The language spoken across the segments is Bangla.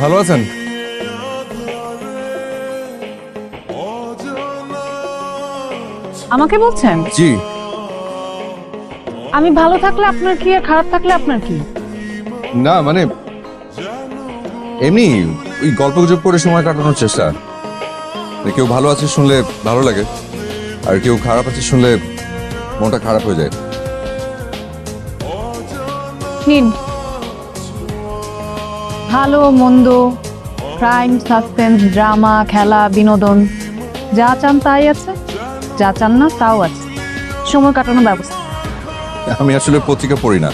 ভালো আছেন? আমাকে বলছেন? জি। আমি ভালো থাকলে আপনার কি আর খারাপ থাকলে আপনার কি? না মানে এমনি ওই গল্প গুজব করে সময় কাটানোর চেষ্টা। মানে কেউ ভালো আছে শুনলে ভালো লাগে আর কেউ খারাপ আছে শুনলে মনটা খারাপ হয়ে যায়। নিন। ভালো মন্দ ক্রাইম সাসপেন্স ড্রামা খেলা বিনোদন যা চান তাই আছে যা চান না তাও আছে। সময় কাটানোর ব্যবস্থা। আমি আসলে পত্রিকা পড়ি না।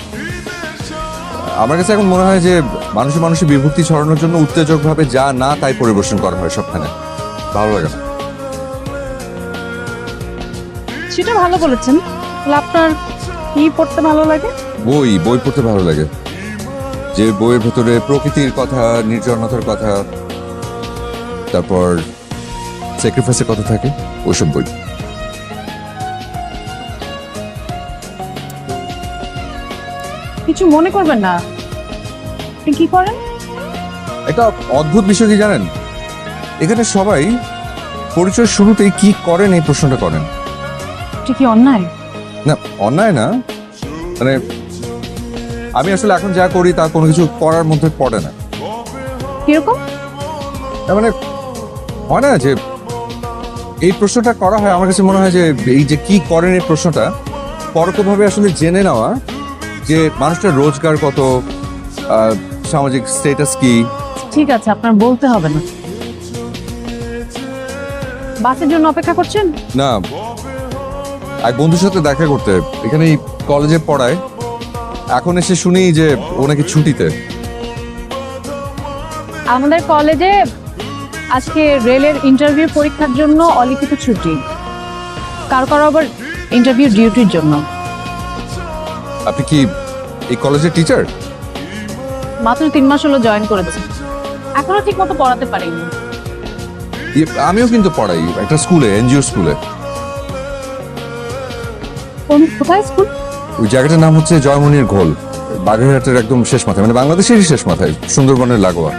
আমার কাছে এখন মনে হয় যে মানুষের মানুষের বিভক্তি ছড়ানোর জন্য উত্তেজকভাবে যা না তাই পরিবেশন করা হয় সবখানে। ভালো লাগে না। সেটা ভালো বলেছেন। আপনার কি পড়তে ভালো লাগে? বই বই পড়তে ভালো লাগে। যে বইয়ের ভেতরে প্রকৃতির কথা নির্জনতার কথা তারপর স্যাক্রিফাইসের কথা থাকে ওইসব বই। কিছু মনে করবেন না। আপনি কি করেন? একটা অদ্ভুত বিষয় কি জানেন? এখানে সবাই পরিচয় শুরুতেই কি করেন এই প্রশ্নটা করেন। এটা কি অন্যায়? না অন্যায় না। মানে আমি আসলে এখন যা করি তা কোনো কিছু করার মধ্যে পড়ে না। কীরকম? তার মানে হয় না যে এই প্রশ্নটা করা হয় আমার কাছে মনে হয় যে এই যে কি করেন এই প্রশ্নটা পরোক্ষভাবে আসলে জেনে নেওয়া যে মানুষটার রোজগার কত সামাজিক স্টেটাস কি। ঠিক আছে আপনার বলতে হবে না। বাসের জন্য অপেক্ষা করছেন? না এক বন্ধুর সাথে দেখা করতে এখানে কলেজে পড়ায়। এখন এসে শুনি যে ও নাকি ছুটিতে। আমাদের কলেজে আজকে রেলের ইন্টারভিউ পরীক্ষার জন্য অলিখিত ছুটি। কারও কারও আবার ইন্টারভিউ ডিউটির জন্য। আপনি কি এই কলেজের টিচার মাত্র তিন মাস হলো জয়েন করেছি। এখনও ঠিক মতো পড়াতে পারিনি। আমিও কিন্তু পড়াই একটা স্কুলে এনজিও স্কুলে কোন কোথায় স্কুল ওই জায়গাটার নাম হচ্ছে জয়মনির ঘোল। বাগেরহাটের একদম শেষ মাথায় মানে বাংলাদেশেরই শেষ মাথায় সুন্দরবনের লাগোয়া।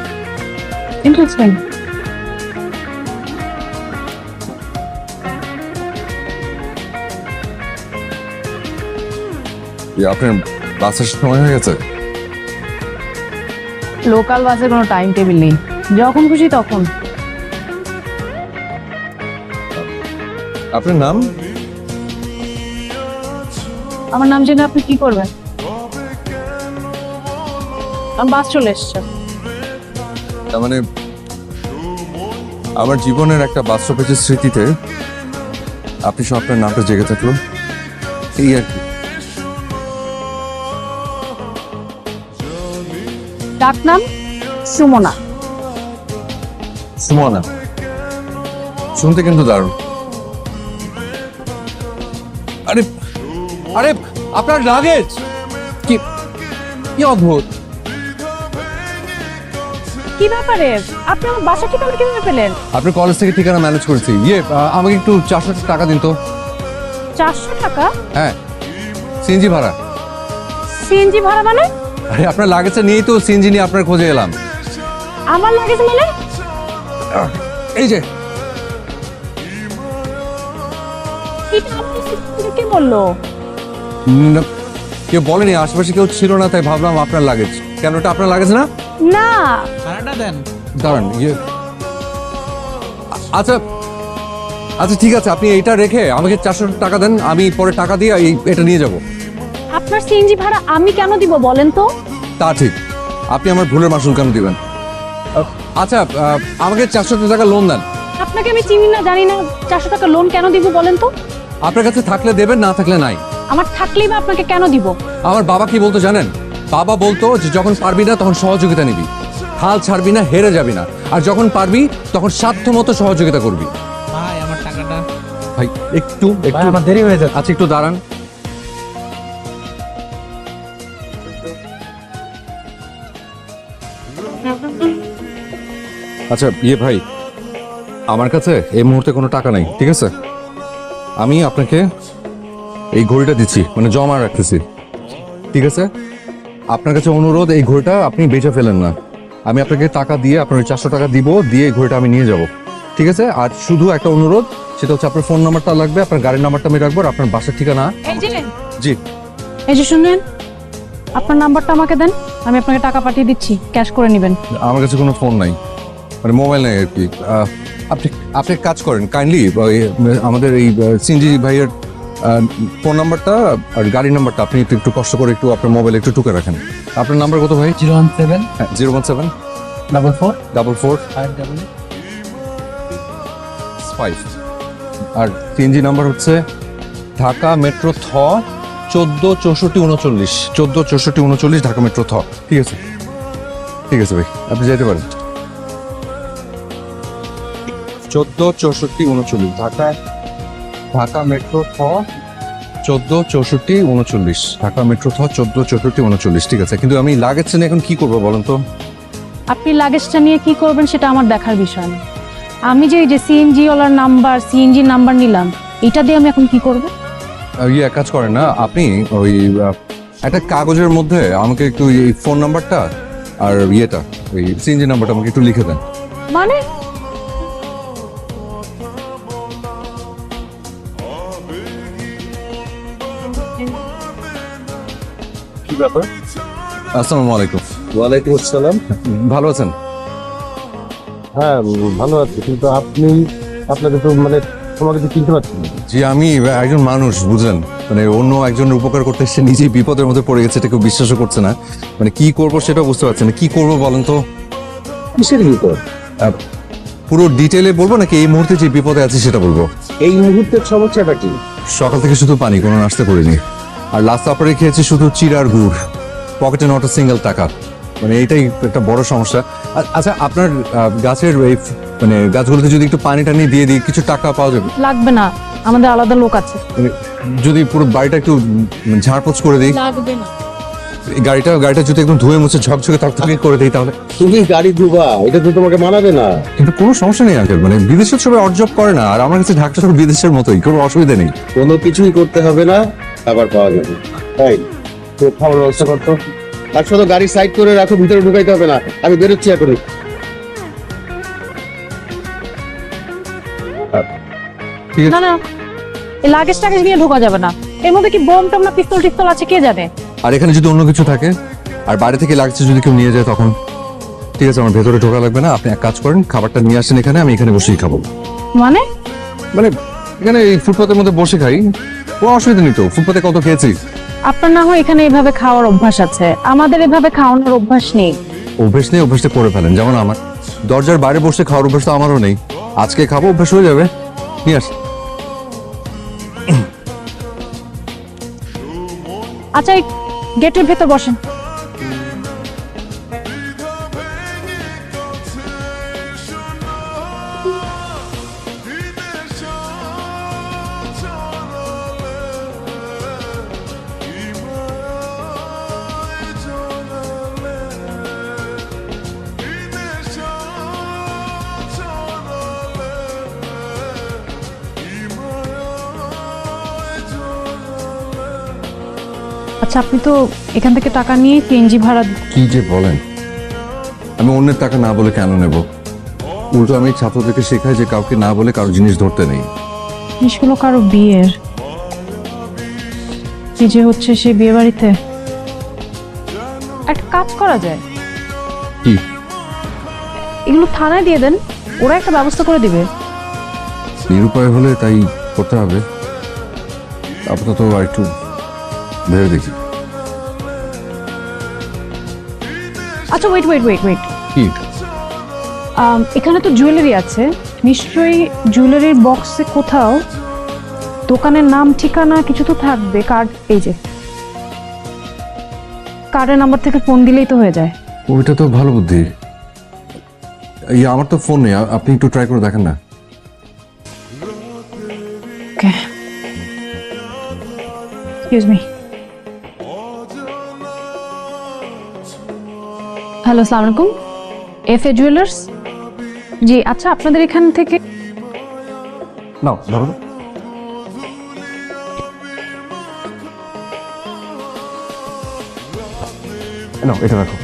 ইন্টারেস্টিং আপনার বাসের সময় হয়ে গেছে? লোকাল বাসের কোনো টাইম টেবিল নেই। যখন খুশি তখন। আপনার নাম? আমার নাম জেনে আপনি কি করবেন? আমার বাস চলে এসছে। তার মানে আমার জীবনের একটা বাস্তবের স্মৃতিতে আপনি সব আপনার নামটা জেগে থাকল। এই আর কি। ডাক নাম সুমনা। সুমনা। শুনতে কিন্তু দারুণ। আরে আপনার লাগেজ? কি কি অদ্ভুত। কি ব্যাপারে? আপনি আমার বাসা ঠিকানা কীভাবে পেলেন? আপনার কলেজ থেকে ঠিকানা ম্যানেজ করেছি। ইয়ে আহ, আমাকে একটু চারশো টাকা দিন তো। চারশো টাকা? হ্যাঁ। সিএনজি ভাড়া। সিএনজি ভাড়া মানে? আরে আপনার লাগেজটা নিয়েই তো সিএনজি নিয়ে আপনার খোঁজে এলাম। আমার লাগেজ মানে? এই যে। এটা আপনি কে বলল? কেউ বলেনি আশেপাশে কেউ ছিল না তাই ভাবলাম আপনার লাগেজ। কেন ওটা আপনার লাগেজ না? না। ভাড়াটা দেন। দাঁড়ান ইয়ে। আচ্ছা আচ্ছা ঠিক আছে আপনি এইটা রেখে আমাকে চারশো টাকা দেন আমি পরে টাকা দিয়ে এই এটা নিয়ে যাব। আপনার সিএনজি ভাড়া আমি কেন দিব বলেন তো? তা ঠিক আপনি আমার ভুলের মাসুল কেন দিবেন? আচ্ছা আমাকে চারশো টাকা লোন দেন। আপনাকে আমি চিনি না জানি না চারশো টাকা লোন কেন দিব বলেন তো? আপনার কাছে থাকলে দেবেন না থাকলে নাই। আমার থাকলেই বা আপনাকে কেন দিব? আমার বাবা কি বলতো জানেন? বাবা বলতো যে যখন পারবি না তখন সহযোগিতা নিবি। হাল ছাড়বি না হেরে যাবি না। আর যখন পারবি তখন সাধ্য মতো সহযোগিতা করবি। ভাই আমার টাকাটা। ভাই একটু একটু। আমার দেরি হয়ে যাচ্ছে। আচ্ছা একটু দাঁড়ান। আচ্ছা ইয়ে ভাই আমার কাছে এই মুহূর্তে কোনো টাকা নাই ঠিক আছে? আমি আপনাকে এই ঘড়িটা দিচ্ছি মানে জমা রাখতেছি। ঠিক আছে? আপনার কাছে অনুরোধ এই ঘড়িটা আপনি বেচে ফেলেন না। আমি আপনাকে টাকা দিয়ে আপনার ওই চারশো টাকা দিব দিয়ে এই ঘড়িটা আমি নিয়ে যাব। ঠিক আছে? আর শুধু একটা অনুরোধ সেটা হচ্ছে আপনার ফোন নাম্বারটা লাগবে আপনার গাড়ির নাম্বারটা আমি রাখব আর আপনার বাসার ঠিকানা। জি। এই যে শুনলেন? আপনার নাম্বারটা আমাকে দেন আমি আপনাকে টাকা পাঠিয়ে দিচ্ছি ক্যাশ করে নেবেন। আমার কাছে কোনো ফোন নাই মানে মোবাইল নেই আর কি। আপনি আপনি কাজ করেন কাইন্ডলি আমাদের এই সিনজি ভাইয়ের ফোন নাম্বারটা আর গাড়ির নাম্বারটা আপনি একটু একটু কষ্ট করে একটু আপনার মোবাইলে একটু টুকে রাখেন। আপনার নাম্বার কত ভাই? Zero one seven zero one seven. Double four double four. Five double five আর সিএনজি নাম্বার হচ্ছে ঢাকা মেট্রো থ চোদ্দ চৌষট্টি উনচল্লিশ। চোদ্দ চৌষট্টি উনচল্লিশ ঢাকা মেট্রো থ। ঠিক আছে। ঠিক আছে ভাই আপনি যেতে পারেন। চোদ্দ চৌষট্টি উনচল্লিশ ঢাকা ঢাকা মেট্রো থ চোদ্দ চৌষট্টি উনচল্লিশ। ঢাকা মেট্রো থ চোদ্দ চৌষট্টি উনচল্লিশ ঠিক আছে? কিন্তু আমি লাগেজটা নিয়ে এখন কি করব বলেন তো? আপনি লাগেজটা নিয়ে কি করবেন সেটা আমার দেখার বিষয় না। আমি যে এই যে সিএনজি ওলার নাম্বার সিএনজি নাম্বার নিলাম এটা দিয়ে আমি এখন কি করব? ইয়ে এক কাজ করেন না আপনি ওই একটা কাগজের মধ্যে আমাকে একটু এই ফোন নাম্বারটা আর ইয়েটা ওই সিএনজি নাম্বারটা আমাকে একটু লিখে দেন। মানে? কি ব্যাপার? আসসালামু আলাইকুম। ওয়ালাইকুম আসসালাম। ভালো আছেন? হ্যাঁ ভালো আছি। কিন্তু আপনি আপনাকে তো মানে তোমাকে তো চিনতে পারছি জি আমি একজন মানুষ বুঝলেন? মানে অন্য একজনের উপকার করতে এসে নিজেই বিপদের মধ্যে পড়ে গেছে এটা কেউ বিশ্বাসও করছে না। মানে কি করব সেটা বুঝতে পারছি না। কি করব বলেন তো? কিসের বিপদ? পুরো ডিটেলে বলব নাকি এই মুহূর্তে যে বিপদে আছি সেটা বলব? এই মুহূর্তের সমস্যাটা কি? সকাল থেকে শুধু পানি কোনো নাস্তা করিনি। আর লাস্ট আপারে খেয়েছি শুধু চিড়ার গুড়। পকেটে নট সিঙ্গেল টাকা। মানে এটাই একটা বড় সমস্যা। আচ্ছা আপনার গাছের এই মানে গাছগুলোতে যদি একটু পানি টানি দিয়ে দিই কিছু টাকা পাওয়া যাবে? লাগবে না। আমাদের আলাদা লোক আছে। মানে যদি পুরো বাড়িটা একটু উম, ঝাড়পোছ করে দিই? লাগবে না। গাড়িটা গাড়িটা যদি একদম ধুয়ে মুছে ঝকঝকে তকতকে করে দিই তাহলে? তুমি গাড়ি ধুবা এটা তো তোমাকে মানাবে না। কিন্তু কোনো সমস্যা নেই আঙ্কেল মানে বিদেশের সবাই অর্জব করে না। আর আমার কাছে ঢাকা শহর বিদেশের মতোই কোনো অসুবিধা নেই। কোনো কিছুই করতে হবে না। খাবার পাওয়া যাবে। তাই তো খাবার ব্যবস্থা করতো তার সাথে গাড়ি সাইড করে রাখো ভিতরে ঢুকাইতে হবে না। আমি বেরোচ্ছি এখনই। ঠিক না না এই লাগেজ টাগেজ নিয়ে ঢোকা যাবে না। এর মধ্যে কি বোম টম না পিস্তল টিস্তল আছে কে জানে? আর এখানে যদি অন্য কিছু থাকে আর বাড়ি থেকে লাগছে যদি কেউ নিয়ে যায় তখন ঠিক আছে আমার ভেতরে ঢোকা লাগবে না। আপনি এক কাজ করেন খাবারটা নিয়ে আসেন এখানে আমি এখানে বসেই খাব। মানে? মানে এখানে এই ফুটপাতের মধ্যে বসে খাই। কোনো অসুবিধা নেই তো? ফুটপাতে কত খেয়েছি আপনার না হয় এখানে এভাবে খাওয়ার অভ্যাস আছে। আমাদের এভাবে খাওয়ানোর অভ্যাস নেই। অভ্যেস নেই অভ্যেসটা করে ফেলেন। যেমন আমার। দরজার বাইরে বসে খাওয়ার অভ্যেস তো আমারও নেই। আজকে খাব অভ্যেস হয়ে যাবে। নিয়ে আস। আচ্ছা গেটের ভেতর বসেন। আচ্ছা আপনি তো এখান থেকে টাকা নিয়ে সিএনজি ভাড়া কি যে বলেন? আমি অন্যের টাকা না বলে কেন নেব? উল্টো আমি ছাত্রদেরকে শেখাই যে কাউকে না বলে কারও জিনিস ধরতে নেই। জিনিসগুলো কারও বিয়ের। কি যে হচ্ছে সে বিয়ে বাড়িতে একটা কাজ করা যায়। কি? এগুলো থানায় দিয়ে দেন ওরা একটা ব্যবস্থা করে দিবে। নিরুপায় হলে তাই করতে হবে। আপাতত আর একটু ভেবে দেখি। আচ্ছা ওয়েট ওয়েট ওয়েট ওয়েট কি? এখানে তো জুয়েলারি আছে। নিশ্চয়ই জুয়েলারির বক্সে কোথাও দোকানের নাম ঠিকানা কিছু তো থাকবে। কার্ড এই যে। কার্ডের নাম্বার থেকে ফোন দিলেই তো হয়ে যায়। ওইটা তো ভালো বুদ্ধি। আমার তো ফোন নেই। আপনি একটু ট্রাই করে দেখেন না। ওকে এক্সকিউজ মি হ্যালো সালাম আলাইকুম এফ এ জুয়েলার্স জি আচ্ছা আপনাদের এখান থেকে নাও ধরো নাও এটা রাখো।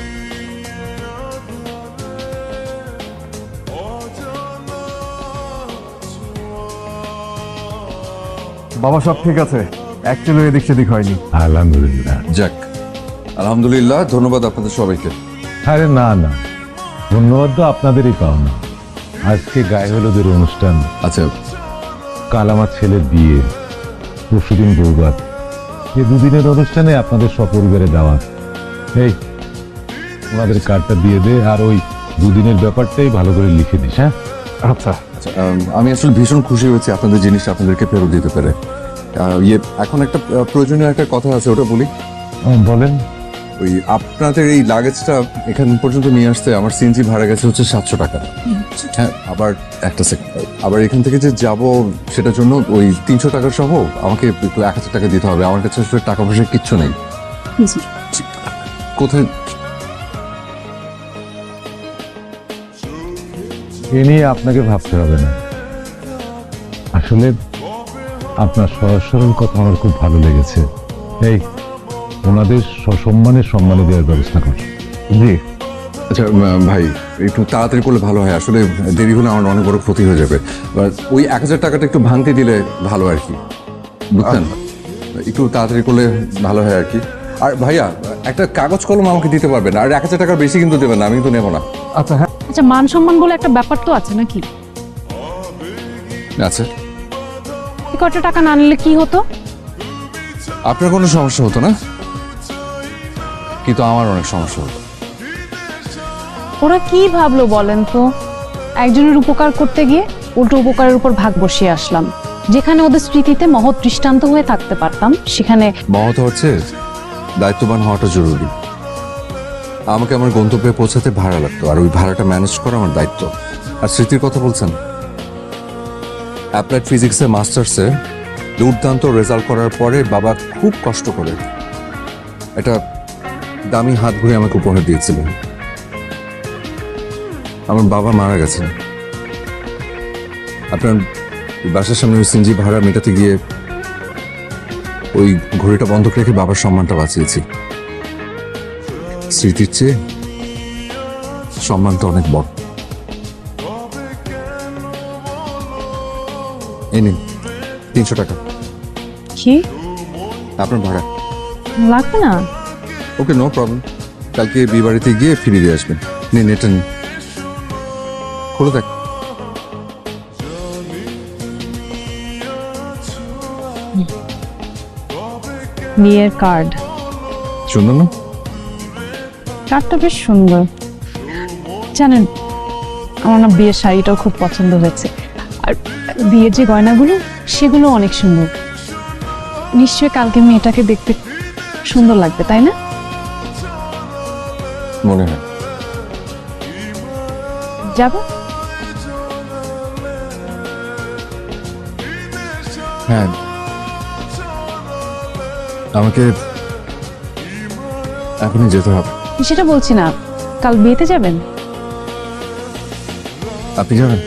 বাবা সব ঠিক আছে। অ্যাকচুয়ালি এদিক সেদিক হয়নি। আলহামদুলিল্লাহ। যাক আলহামদুলিল্লাহ ধন্যবাদ আপনাদের সবাইকে। আরে না না। ধন্যবাদ তো আপনাদেরই পাওনা। আজকে গায়ে হলুদের অনুষ্ঠান। আচ্ছা। কাল আমার ছেলের বিয়ে। পরশুদিন বৌবাত এই দুদিনের অনুষ্ঠানে আপনাদের সপরিবারে দাওয়াত এই ওনাদের কার্ডটা দিয়ে দে আর ওই দুদিনের ব্যাপারটাই ভালো করে লিখে দিস হ্যাঁ? আচ্ছা। আচ্ছা আমি আসলে ভীষণ খুশি হয়েছি আপনাদের জিনিসটা আপনাদেরকে ফেরত দিতে পেরে। ইয়ে এখন একটা প্রয়োজনীয় একটা কথা আছে ওটা বলি। বলেন। ওই আপনাদের এই লাগেজটা এখান পর্যন্ত নিয়ে আসতে আমার সিএনজি ভাড়া গেছে হচ্ছে সাতশো টাকা। হ্যাঁ আবার একটা সেকেন্ড আবার এখান থেকে যে যাব সেটার জন্য ওই তিনশো টাকা সহ আমাকে এক হাজার টাকা দিতে হবে। আমার কাছে আসলে টাকা পয়সা কিচ্ছু নেই। কোথায়? এ নিয়ে আপনাকে ভাবতে হবে না। আসলে আপনার সহজ সরল কথা আমার খুব ভালো লেগেছে। এই ওনাদের সসম্মানে সম্মানে দেওয়ার ব্যবস্থা কর জি। আচ্ছা ভাই একটু তাড়াতাড়ি করলে ভালো হয়। আসলে দেরি হলে আমার অনেক বড় ক্ষতি হয়ে যাবে। এবার ওই এক হাজার টাকাটা একটু ভাঙতে দিলে ভালো আর কি। বুঝছেন? একটু তাড়াতাড়ি করলে ভালো হয় আর কি। আর ভাইয়া একটা কাগজ কলম আমাকে দিতে পারবেন আর এক হাজার টাকার বেশি কিন্তু দেবেন না আমি কিন্তু নেব না। আচ্ছা হ্যাঁ। আচ্ছা মান সম্মান বলে একটা ব্যাপার তো আছে নাকি? আচ্ছা। কত টাকা না নিলে কি হতো? আপনার কোনো সমস্যা হতো না? কিন্তু আমার অনেক সমস্যা হতো। ওরা কি ভাবলো বলেন তো? একজনের উপকার করতে গিয়ে উল্টো উপকারের উপর ভাগ বসিয়ে আসলাম। যেখানে ওদের স্মৃতিতে মহৎ দৃষ্টান্ত হয়ে থাকতে পারতাম সেখানে মহত হচ্ছে দায়িত্ববান হওয়াটা জরুরি। আমাকে আমার গন্তব্যে পৌঁছাতে ভাড়া লাগতো আর ওই ভাড়াটা ম্যানেজ করা আমার দায়িত্ব। আর স্মৃতির কথা বলছেন? অ্যাপ্লাইড ফিজিক্সে মাস্টার্সে দুর্দান্ত রেজাল্ট করার পরে বাবা খুব কষ্ট করে। একটা দামি হাত ঘুরে আমাকে উপহার দিয়েছিলেন। আমার বাবা মারা গেছেন। আপনার বাসার সামনে ওই সিনজি ভাড়া মেটাতে গিয়ে ওই ঘড়িটা বন্ধক রেখে বাবার সম্মানটা বাঁচিয়েছি। স্মৃতির চেয়ে সম্মানটা অনেক বড়। এই নিন তিনশো টাকা। কি? আপনার ভাড়া। লাগবে না? ওকে নো প্রবলেম কালকে বিয়ে বাড়িতে গিয়ে ফিরিয়ে দিয়ে আসবেন। নিন এটা নিন খুলে দেখ। বিয়ের কার্ড সুন্দর না? কার্ডটা বেশ সুন্দর। জানেন আমার না বিয়ের শাড়িটাও খুব পছন্দ হয়েছে। আর বিয়ের যে গয়নাগুলো সেগুলো অনেক সুন্দর। নিশ্চয়ই কালকে মেয়েটাকে দেখতে সুন্দর লাগবে তাই না? মনে হয়। যাব? হ্যাঁ। আমাকে এখনই যেতে হবে। সেটা বলছি না। কাল বিয়েতে যাবেন? আপনি যাবেন?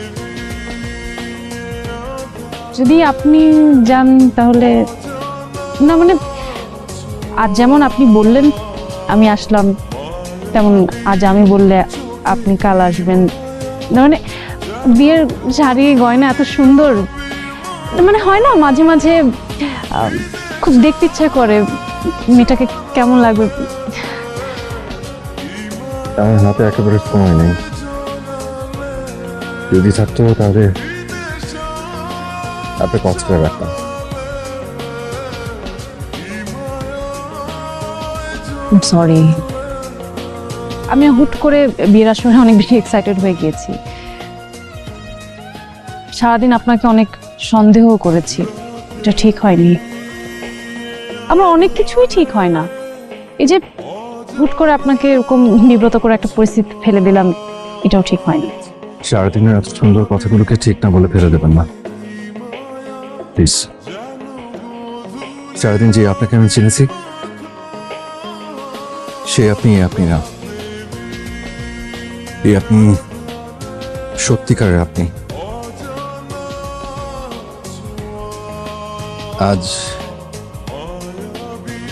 যদি আপনি যান তাহলে না মানে আজ যেমন আপনি বললেন আমি আসলাম। তেমন আজ আমি বললে আপনি কাল আসবেন। মানে বিয়ের শাড়ি গয়না এত সুন্দর। মানে হয় না মাঝে মাঝে খুব দেখতে ইচ্ছা করে মেয়েটাকে কেমন লাগবে? আমার হাতে একেবারে সময় নেই। যদি থাকতো তাহলে আপনি রাখতাম। সরি আমি হুট করে বিয়ের আসরে অনেক বেশি এক্সাইটেড হয়ে গিয়েছি। সারাদিন আপনাকে অনেক সন্দেহ করেছি, এটা ঠিক হয়নি। আমার অনেক কিছুই ঠিক হয় না। এই যে হুট করে আপনাকে এরকম বিব্রত করে একটা পরিস্থিতি ফেলে দিলাম, এটাও ঠিক হয়নি। সারাদিনের এত সুন্দর কথাগুলোকে ঠিক না বলে ফেলে দেবেন না। প্লিজ সারাদিন যে আপনাকে আমি চিনেছি, সে আপনি আপনি না। এই আপনি সত্যিকারের আপনি। আজ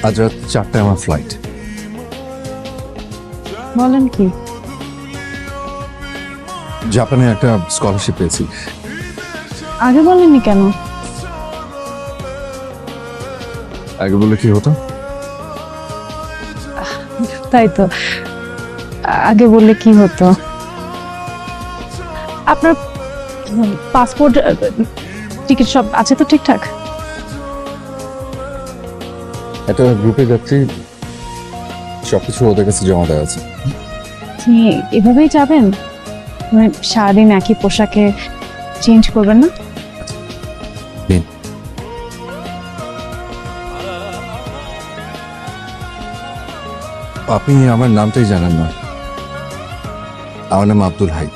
আজ রাত চারটায় আমার ফ্লাইট বলেন কি? জাপানে একটা স্কলারশিপ পেয়েছি। আগে বলেননি কেন? আগে বলে কি হতো? তাই তো। আগে বললে কি হতো? আপনার পাসপোর্ট টিকিট সব আছে তো ঠিকঠাক? একটা গ্রুপে যাচ্ছি সবকিছু ওদের কাছে জমা দেওয়া আছে। আপনি এভাবেই যাবেন? মানে সারাদিন একই পোশাকে চেঞ্জ করবেন না? আপনি আমার নামটাই জানেন না। আমার নাম আব্দুল হাই।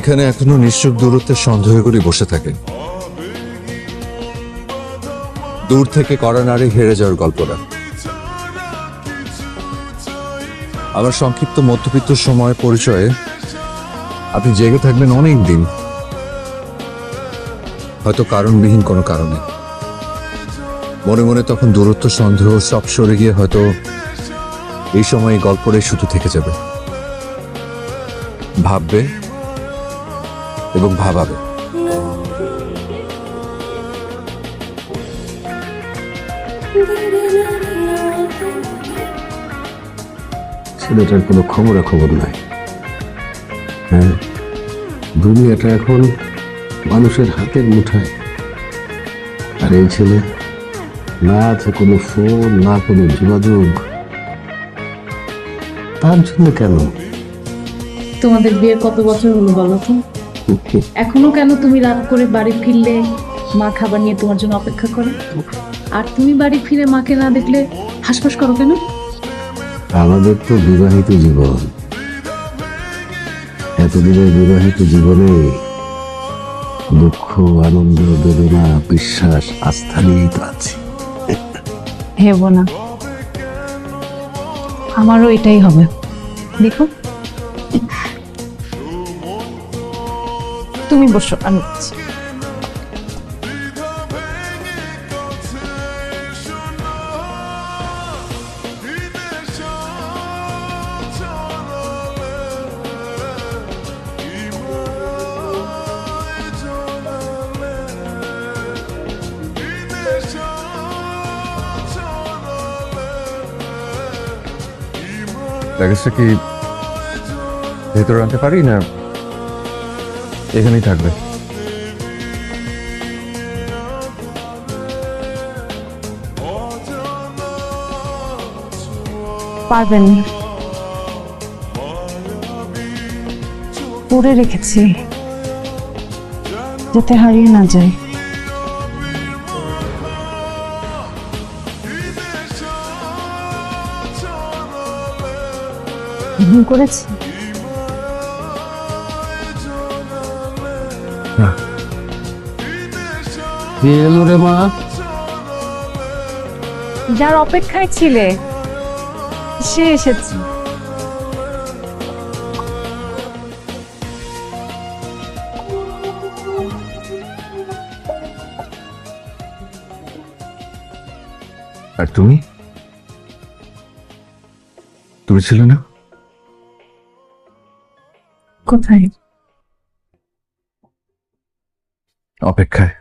এখানে এখনও নিশ্চুপ দূরত্বের সন্দেহ করে বসে থাকে। দূর থেকে করা নারী হেরে যাওয়ার গল্পটা। আমার সংক্ষিপ্ত মধ্যবিত্ত সময় পরিচয়ে আপনি জেগে থাকবেন অনেক দিন হয়তো কারণবিহীন কোনো কারণে। মনে মনে তখন দূরত্ব, সন্দেহ সব সরে গিয়ে হয়তো এই সময় গল্পটাই শুধু থেকে যাবে। ভাববে এবং ভাবাবে। ছেলেটার কোনো খবরে খবর নাই। হ্যাঁ দুনিয়াটা এখন মানুষের হাতের মুঠায়। আর এই ছেলে, না আছে কোনো ফোন, না কোনো যোগাযোগ। তার জন্য কেন? তোমাদের বিয়ে কত বছর হলো বলো তো? এখনও কেন তুমি রাত করে বাড়ি ফিরলে? মা খাবার নিয়ে তোমার জন্য অপেক্ষা করে। আর তুমি বাড়ি ফিরে মাকে না দেখলে হাসপাস করো কেন? আমাদের তো বিবাহিত জীবন। এতদিনের বিবাহিত জীবনে দুঃখ আনন্দ বেদনা বিশ্বাস আস্থা নিয়েই তো আছি। হেব না। আমারও এটাই হবে। দেখো। তুমি বসো আমি। লাগেজটা কি ভেতরে আনতে পারি না এখানেই থাকবে। পারবেন পরে রেখেছি যাতে হারিয়ে না যায়। ভুল করেছি? কে এলো রে মা। যার অপেক্ষায় ছিলে সে এসেছে। আর তুমি? তুমি ছিলে না? কোথায়? অপেক্ষায়।